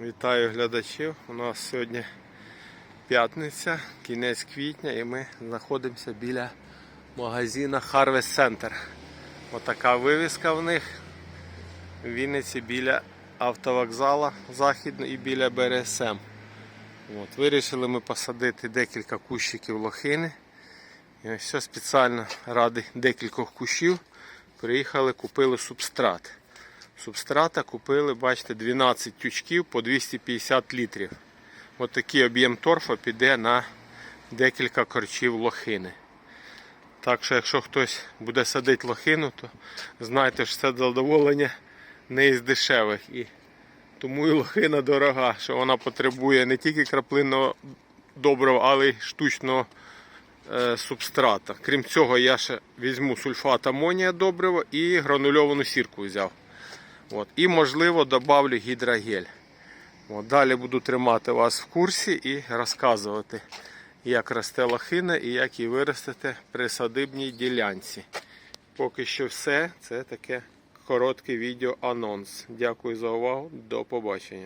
Вітаю глядачів. У нас сьогодні п'ятниця, кінець квітня, і ми знаходимося біля магазина Harvest Center. Отака вивіска в них. В Вінниці біля автовокзала західно і біля БРСМ. От, вирішили ми посадити декілька кущиків лохини. І все спеціально ради декількох кущів приїхали, купили субстрат. Субстрата купили, бачите, 12 тючків по 250 літрів. Ось такий об'єм торфа піде на декілька корчів лохини. Так що, якщо хтось буде садити лохину, то знайте, що це задоволення не із дешевих. І тому і лохина дорога, що вона потребує не тільки краплинного доброго, але й штучного е, субстрата. Крім цього, я ще візьму сульфат амонія добрива і гранульовану сірку взяв. От. І можливо добавлю гідрогель. От. Далі буду тримати вас в курсі і розказувати, як росте лохина і як її виростити при садибній ділянці. Поки що все. Це таке коротке відео анонс. Дякую за увагу. До побачення.